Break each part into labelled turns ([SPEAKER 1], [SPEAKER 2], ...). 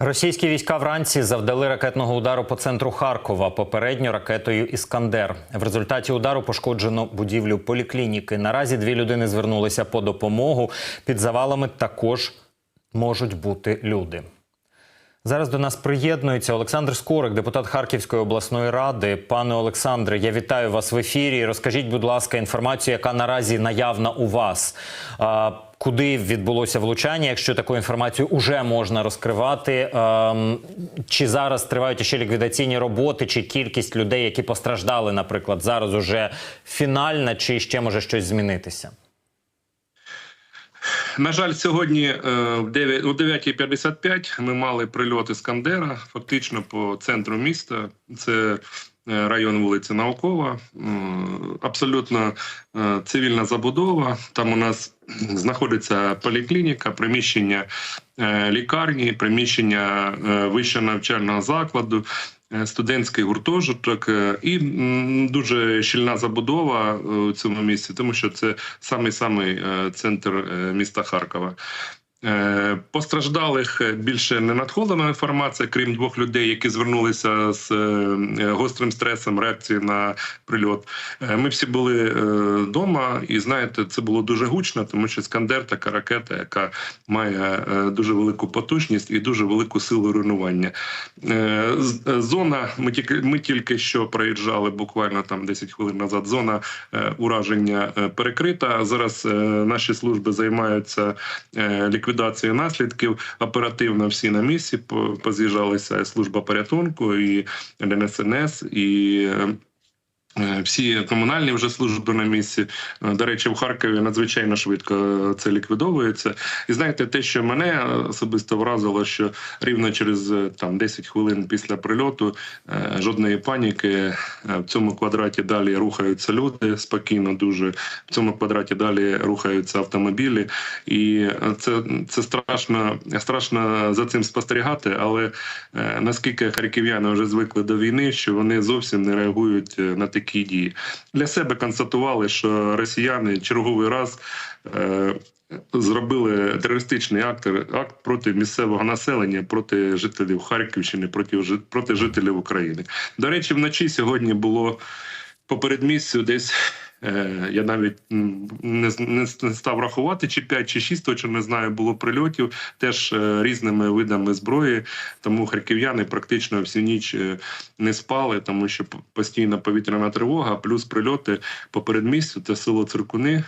[SPEAKER 1] Російські війська вранці завдали ракетного удару по центру Харкова, попередньо ракетою Іскандер. В результаті удару пошкоджено будівлю поліклініки. Наразі дві людини звернулися по допомогу. Під завалами також можуть бути люди. Зараз до нас приєднується Олександр Скорик, депутат Харківської обласної ради. Пане Олександре, я вітаю вас в ефірі. Розкажіть, будь ласка, інформацію, яка наразі наявна у вас. Куди відбулося влучання? Якщо таку інформацію вже можна розкривати, Ем, чи зараз тривають ще ліквідаційні роботи, чи кількість людей, які постраждали, наприклад, зараз уже фінальна, чи ще може щось змінитися?
[SPEAKER 2] На жаль, сьогодні е, в 9 о 9.55 ми мали прильот Іскандера, фактично по центру міста. Це е, район вулиці Наукова, Е, абсолютно цивільна забудова. Там у нас знаходиться поліклініка, приміщення лікарні, приміщення вищого навчального закладу. Е, Студентський гуртожиток е, і дуже щільна забудова е, у цьому місці, тому що це самий самий центр е, міста Харкова. Е, Постраждалих е, більше не надходила інформація, крім двох людей, які звернулися з е, гострим стресом реакції на прильот. Ми всі були вдома, і знаєте, це було дуже гучно, тому що Скандер така ракета, яка має дуже велику потужність і дуже велику силу руйнування. Зона, ми тільки ми тільки що проїжджали буквально там 10 хвилин назад. Зона ураження перекрита. Зараз наші служби займаються е, ліквідацією наслідків. Оперативно всі на місці поз'їжджалися служба порятунку і ДНСНС і. Е, Е, Всі комунальні вже служби на місці. Е, До речі, в Харкові надзвичайно швидко це ліквідовується. І знаєте, те, що мене особисто вразило, що рівно через е, там 10 хвилин після прильоту е, жодної паніки Е, в цьому квадраті далі рухаються люди спокійно. Дуже в цьому квадраті далі рухаються автомобілі, і е, це, це страшно, страшно за цим спостерігати. Але е, наскільки харків'яни вже звикли до війни, що вони зовсім не реагують е, на такі дії. Для себе констатували, що росіяни черговий раз. Е, Зробили терористичний акт, акт проти місцевого населення, проти жителів Харківщини, проти, проти жителів України. До речі, вночі сьогодні було по передмістю десь. Е, Я навіть не, не став рахувати, чи 5, чи 6, точно не знаю, було прильотів теж е, різними видами зброї. Тому харків'яни практично всю ніч е, не спали, тому що постійна повітряна тривога, плюс прильоти по передмістю це село Циркуни,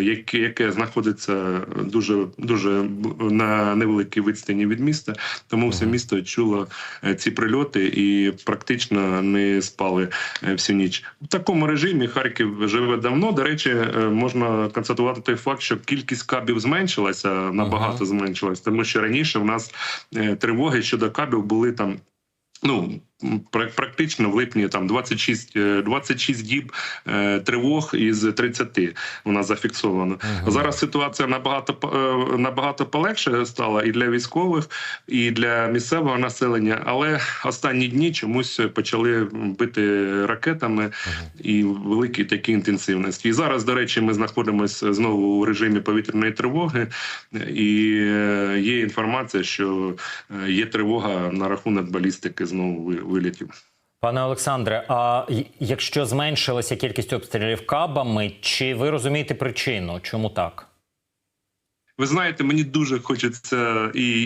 [SPEAKER 2] яке, яке знаходиться дуже дуже на невеликій відстані від міста. Тому все місто чуло ці прильоти і практично не спали всю ніч. В такому режимі Харків живе давно. До речі, е, можна констатувати той факт, що кількість кабів зменшилася набагато зменшилась, тому що раніше в нас е, тривоги щодо кабів були там. Ну практично в липні там 26, е, 26 діб тривог із 30 у нас зафіксовано. Зараз ситуація набагато е, набагато полегше стала і для військових, і для місцевого населення. Але останні дні чомусь почали бити ракетами і в великій такій інтенсивності. І зараз, до речі, ми знаходимося знову у режимі повітряної тривоги, і е, є інформація, що е, є тривога на рахунок балістики знову вилітів.
[SPEAKER 1] Пане Олександре, а якщо зменшилася кількість обстрілів кабами, чи ви розумієте причину? Чому так?
[SPEAKER 2] Ви знаєте, мені дуже хочеться і,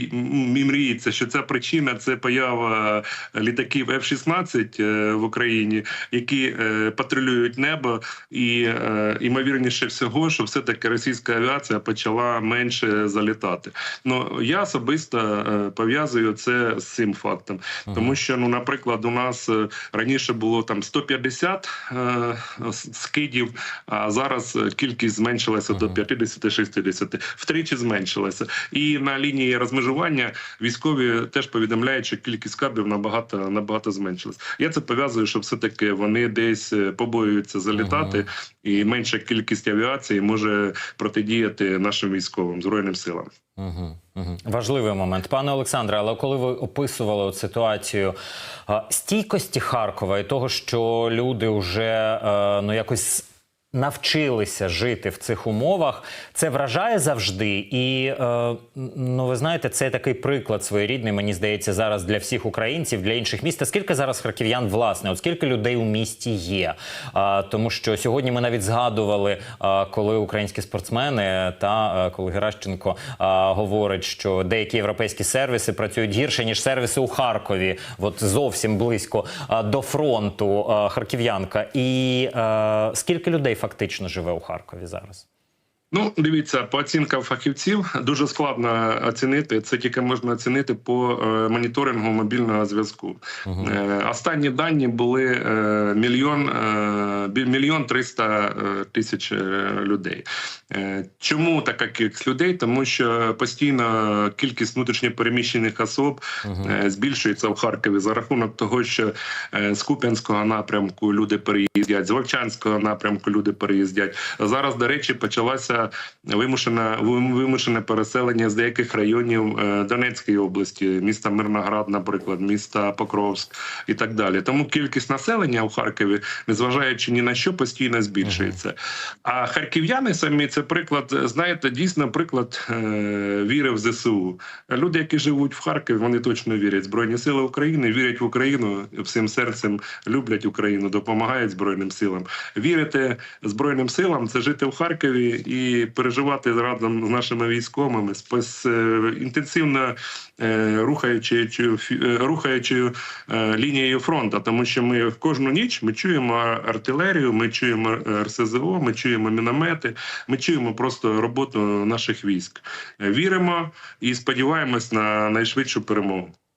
[SPEAKER 2] і мріється, що ця причина це поява літаків F-16 е, в Україні, які е, патрулюють небо, і е, ймовірніше всього, що все таки російська авіація почала менше залітати. Ну я особисто е, пов'язую це з цим фактом, тому що ну, наприклад, у нас е, раніше було там 150 е, скидів, а зараз е, кількість зменшилася до 50-60. Втричі зменшилася. І на лінії розмежування військові теж повідомляють, що кількість кабів набагато набагато зменшилась. Я це пов'язую, що все таки вони десь е, побоюються залітати, і менша кількість авіації може протидіяти нашим військовим збройним силам.
[SPEAKER 1] Угу, угу. Важливий момент, пане Олександре. Але коли ви описували от ситуацію а, стійкості Харкова і того, що люди вже е, ну якось навчилися жити в цих умовах. Це вражає завжди. І е, ну, ви знаєте, це такий приклад своєрідний, мені здається, зараз для всіх українців, для інших міст. Скільки зараз харків'ян, власне, от скільки людей у місті є? А, тому що сьогодні ми навіть згадували, а, коли українські спортсмени та а, коли Геращенко а, говорить, що деякі європейські сервіси працюють гірше ніж сервіси у Харкові, от зовсім близько а, до фронту а, харків'янка. І а, скільки людей фактично живе у Харкові зараз?
[SPEAKER 2] Ну, дивіться, по оцінкам фахівців дуже складно оцінити. Це тільки можна оцінити по е, моніторингу мобільного зв'язку. Е, останні дані були е, мільйон е, мільйон триста е, тисяч е, людей. Е, чому така кількість людей? Тому що постійно кількість внутрішньопереміщених особ е, збільшується в Харкові за рахунок того, що е, з Куп'янського напрямку люди переїздять, з Вовчанського напрямку люди переїздять. Зараз, до речі, почалася вимушена вимушене переселення з деяких районів е, Донецької області, міста Мирноград, наприклад, міста Покровськ і так далі. Тому кількість населення у Харкові, незважаючи ні на що, постійно збільшується. А харків'яни самі це приклад, знаєте, дійсно приклад е, віри в ЗСУ. Люди, які живуть в Харкові, вони точно вірять. Збройні сили України вірять в Україну всім серцем, люблять Україну, допомагають Збройним силам. Вірити Збройним силам це жити в Харкові і переживати разом з нашими військовими, спас е, інтенсивно е, рухаючи, е, рухаючи е, лінією фронту, тому що ми в кожну ніч ми чуємо артилерію, ми чуємо РСЗО, ми чуємо міномети, ми чуємо просто роботу наших військ. Віримо і сподіваємось на найшвидшу перемогу.